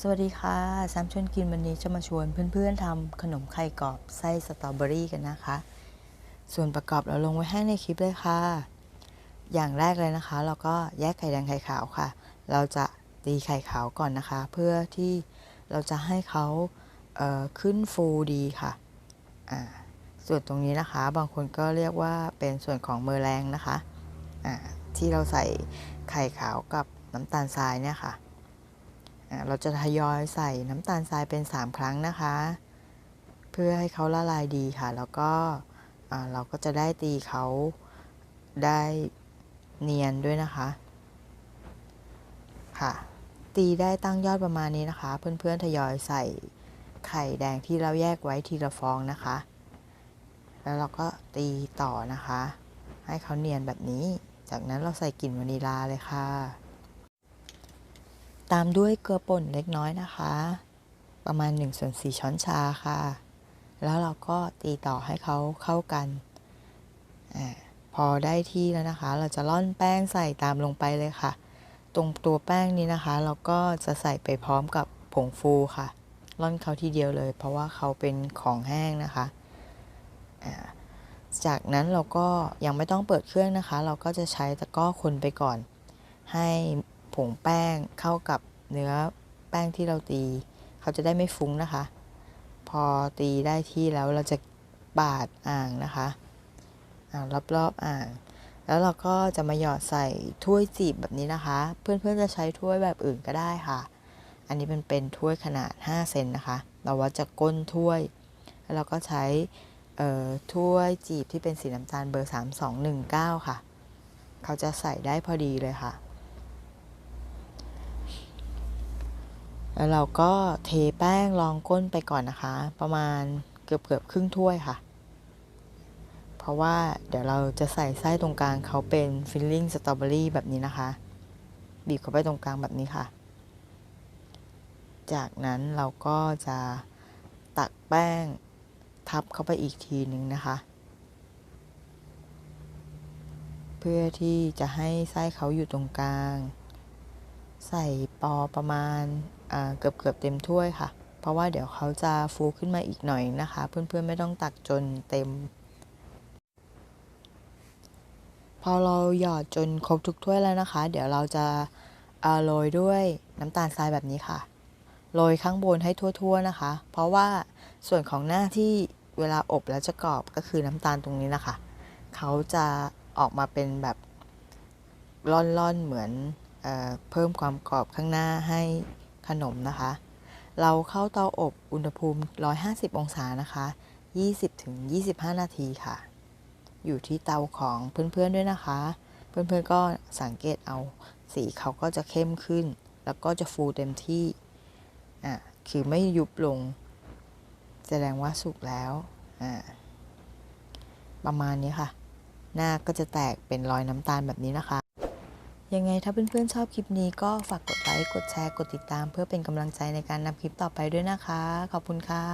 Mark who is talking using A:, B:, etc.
A: สวัสดีค่ะแซมชวนกินวันนี้จะมาชวนเพื่อนๆทำขนมไข่กรอบไส้สตรอเบอรี่กันนะคะ ส่วนประกอบเราลงไว้ให้ในคลิปเลยค่ะ อย่างแรกเลยนะคะ เราก็แยกไข่แดงไข่ขาวค่ะ เราจะตีไข่ขาวก่อนนะคะ เพื่อที่เราจะให้เขาเขึ้นฟูดีค่ะ ส่วนตรงนี้นะคะ บางคนก็เรียกว่าเป็นส่วนของเมอแรงนะคะ ที่เราใส่ไข่ขาวกับน้ำตาลทรายเนี่ยค่ะ เราจะทยอยใส่น้ำตาลทรายเป็น 3 ครั้งนะคะ เพื่อให้เขาละลายดีค่ะ แล้วก็เราก็จะได้ตีเขาได้เนียนด้วยนะคะ ค่ะ ตีได้ตั้งยอดประมาณนี้นะคะ เพื่อนๆทยอยใส่ไข่แดงที่เราแยกไว้ทีละฟองนะคะ แล้วเราก็ตีต่อนะคะ ให้เขาเนียนแบบนี้ จากนั้นเราใส่กลิ่นวานิลาเลยค่ะ ตามด้วยเกลือป่นเล็กน้อยนะคะ ประมาณ1ส่วน4ช้อนชาค่ะ แล้วเราก็ตีต่อให้เขาเข้ากันอพอได้ที่แล้วนะคะ เราจะร่อนแป้งใส่ตามลงไปเลยค่ะ ตรงตัวแป้งนี้นะคะ เราก็จะใส่ไปพร้อมกับผงฟูค่ะร่อนเขาทีเดียวเลย เพราะว่าเขาเป็นของแห้งนะคะจากนั้นเราก็ยังไม่ต้องเปิดเครื่องนะคะ เราก็จะใช้ตะกร้อคนไปก่อน ให้ ผงแป้งเข้ากับเนื้อแป้งที่เราตี เขาจะได้ไม่ฟุ้งนะคะ พอตีได้ที่แล้วเราจะปาดอ่างนะคะอ่างรอบๆอ่าง แล้วเราก็จะมาหยอดใส่ถ้วยจีบแบบนี้นะคะ เพื่อนๆจะใช้ถ้วยแบบอื่นก็ได้ค่ะ อันนี้เป็นเป็นถ้วยขนาด 5 เซนนะคะ เราวัดจากก้นถ้วย แล้วเราก็ใช้ถ้วยจีบที่เป็นสีน้ำตาลเบอร์ 3219 ค่ะ เขาจะใส่ได้พอดีเลยค่ะ แล้วเราก็เทแป้งรองก้นไปก่อนนะคะ ประมาณเกือบเกือบครึ่งถ้วยค่ะ เพราะว่าเดี๋ยวเราจะใส่ไส้ตรงกลางเขาเป็นฟิลลิ่งสตรอเบอรี่แบบนี้นะคะ บีบเข้าไปตรงกลางแบบนี้ค่ะ จากนั้นเราก็จะตักแป้งทับเข้าไปอีกทีหนึ่งนะคะ เพื่อที่จะให้ไส้เขาอยู่ตรงกลาง ใส่ปอประมาณเกือบเกือบเต็มถ้วยค่ะ เพราะว่าเดี๋ยวเขาจะฟูขึ้นมาอีกหน่อยนะคะ เพื่อนๆไม่ต้องตักจนเต็ม พอเราหยอดจนครบทุกถ้วยแล้วนะคะ เดี๋ยวเราจะโรยด้วยน้ำตาลทรายแบบนี้ค่ะโรยข้างบนให้ทั่ว ๆนะคะ เพราะว่าส่วนของหน้าที่เวลาอบแล้วจะกรอบก็คือน้ำตาลตรงนี้นะคะ เขาจะออกมาเป็นแบบร่อนๆเหมือน เพิ่มความกรอบข้างหน้าให้ขนมนะคะ เราเข้าเตาอบอุณหภูมิ 150 องศานะคะ 20-25 นาทีค่ะ อยู่ที่เตาของเพื่อนๆด้วยนะคะ เพื่อนๆก็สังเกตเอาสีเขาก็จะเข้มขึ้น แล้วก็จะฟูเต็มที่อะคือไม่ยุบลง แสดงว่าสุกแล้วอ่าประมาณนี้ค่ะ หน้าก็จะแตกเป็นรอยน้ำตาลแบบนี้นะคะ ยังไงถ้าเพื่อนๆชอบคลิปนี้ก็ฝากกดไลค์กดแชร์กดติดตาม เพื่อเป็นกำลังใจในการนำคลิปต่อไปด้วยนะคะ ขอบคุณค่ะ